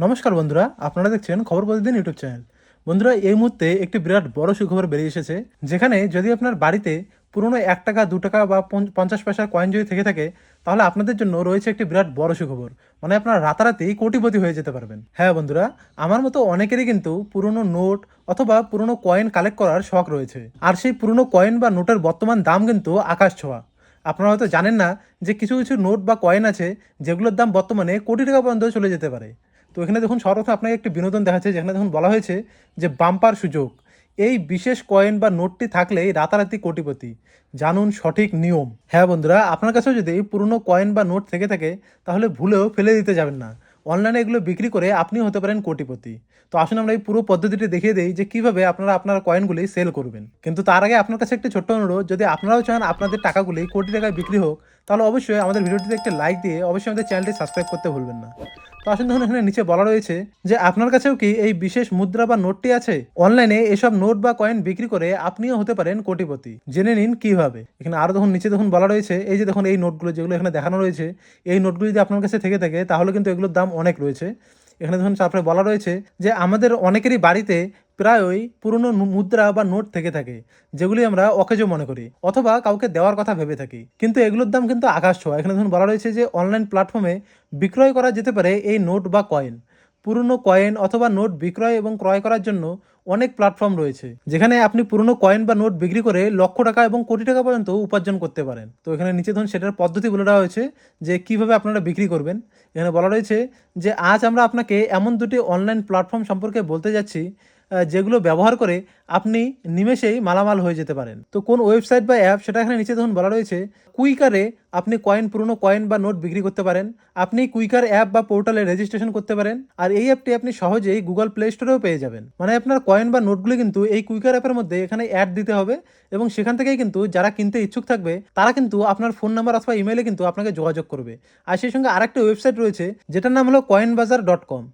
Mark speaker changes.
Speaker 1: নমস্কার বন্ধুরা, আপনারা দেখছেন খবর প্রতিদিন ইউটিউব চ্যানেল। বন্ধুরা, এই মুহূর্তে একটি বিরাট বড় সুখবর বেরিয়ে এসেছে, যেখানে যদি আপনার বাড়িতে পুরনো এক টাকা, দু টাকা বা পঞ্চ- পঞ্চাশ পয়সার কয়েন যদি থেকে থাকে, তাহলে আপনাদের জন্য রয়েছে একটি বিরাট বড় সুখবর। মানে আপনারা রাতারাতি কোটিপতি হয়ে যেতে পারবেন। হ্যাঁ বন্ধুরা, আমার মতো অনেকেরই কিন্তু পুরনো নোট অথবা পুরনো কয়েন কালেক্ট করার শখ রয়েছে। আর সেই পুরনো কয়েন বা নোটের বর্তমান দাম কিন্তু আকাশ ছোঁয়া। আপনারা হয়তো জানেন না যে কিছু কিছু নোট বা কয়েন আছে, যেগুলোর দাম বর্তমানে কোটি টাকা পর্যন্ত চলে যেতে পারে। তো এখানে দেখুন সর্বপ্রথম আপনাকে একটি বিনোদন দেখাচ্ছে, যেখানে দেখুন বলা হয়েছে যে বাম্পার সুযোগ। এই বিশেষ কয়েন বা নোটটি থাকলেই রাতারাতি কোটিপতি। জানুন সঠিক নিয়ম। হ্যাঁ বন্ধুরা, আপনার কাছেও যদি পুরনো কয়েন বা নোট থেকে থাকে, তাহলে ভুলেও ফেলে দিতে যাবেন না। অনলাইনে এগুলো বিক্রি করে আপনিও হতে পারেন কোটিপতি। তো আসুন আমরা এই পুরো পদ্ধতিটি দেখিয়ে দিই যে কীভাবে আপনারা আপনার কয়েনগুলি সেল করবেন। কিন্তু তার আগে আপনার কাছে একটি ছোট্ট অনুরোধ, যদি আপনারাও চান আপনাদের টাকাগুলি কোটি টাকায় বিক্রি হোক, তাহলে অবশ্যই আমাদের ভিডিওটিতে একটি লাইক দিয়ে অবশ্যই আমাদের চ্যানেলটি সাবস্ক্রাইব করতে ভুলবেন না। তো আসুন দেখুন এখানে নিচে বলা রয়েছে যে আপনার কাছেও কি এই বিশেষ মুদ্রা বা নোটটি আছে? অনলাইনে এসব নোট বা কয়েন বিক্রি করে আপনিও হতে পারেন কোটিপতি। জেনে নিন কীভাবে। এখানে আরও দেখুন, নিচে দেখুন বলা রয়েছে, এই যে দেখুন এই নোটগুলো যেগুলো এখানে দেখানো রয়েছে, এই নোটগুলো যদি আপনার কাছে থেকে থাকে, তাহলে কিন্তু এগুলোর দাম অনেক রয়েছে। এখানে ধরুন তারপরে বলা রয়েছে যে আমাদের অনেকেরই বাড়িতে প্রায়ই পুরনো মুদ্রা বা নোট থেকে থাকে, যেগুলি আমরা অকেজো মনে করি অথবা কাউকে দেওয়ার কথা ভেবে থাকি। কিন্তু এগুলোর দাম কিন্তু আকাশ ছোঁয়া। এখানে ধরুন বলা রয়েছে যে অনলাইন প্ল্যাটফর্মে বিক্রয় করা যেতে পারে এই নোট বা কয়েন। পুরনো কয়েন অথবা নোট বিক্রয় এবং ক্রয় করার জন্য অনেক প্ল্যাটফর্ম রয়েছে, যেখানে আপনি পুরনো কয়েন বা নোট বিক্রি করে লক্ষ টাকা এবং কোটি টাকা পর্যন্ত উপার্জন করতে পারেন। তো এখানে নিচে ধরুন সেটার পদ্ধতি বলে দেওয়া হয়েছে যে কীভাবে আপনারা বিক্রি করবেন। এখানে বলা রয়েছে যে আজ আমরা আপনাকে এমন দুটি অনলাইন প্ল্যাটফর্ম সম্পর্কে বলতে যাচ্ছি যেগুলো ব্যবহার করে আপনি নিমেষেই মালামাল হয়ে যেতে পারেন। তো কোন ওয়েবসাইট বা অ্যাপ সেটা এখানে নিচে ধরুন বলা রয়েছে। কুইকারে আপনি কয়েন পুরনো কয়েন বা নোট বিক্রি করতে পারেন। আপনি কুইকার অ্যাপ বা পোর্টালে রেজিস্ট্রেশন করতে পারেন। আর এই অ্যাপটি আপনি সহজেই গুগল প্লে স্টোরেও পেয়ে যাবেন। মানে আপনার কয়েন বা নোটগুলো কিন্তু এই কুইকার অ্যাপের মধ্যে এখানে অ্যাড দিতে হবে এবং সেখান থেকেই কিন্তু যারা কিনতে ইচ্ছুক থাকবে, তারা কিন্তু আপনার ফোন নাম্বার অথবা ইমেলে কিন্তু আপনাকে যোগাযোগ করবে। আর সেই সঙ্গে আরেকটা ওয়েবসাইট রয়েছে, যেটার নাম হলো কয়েন বাজার ডট কম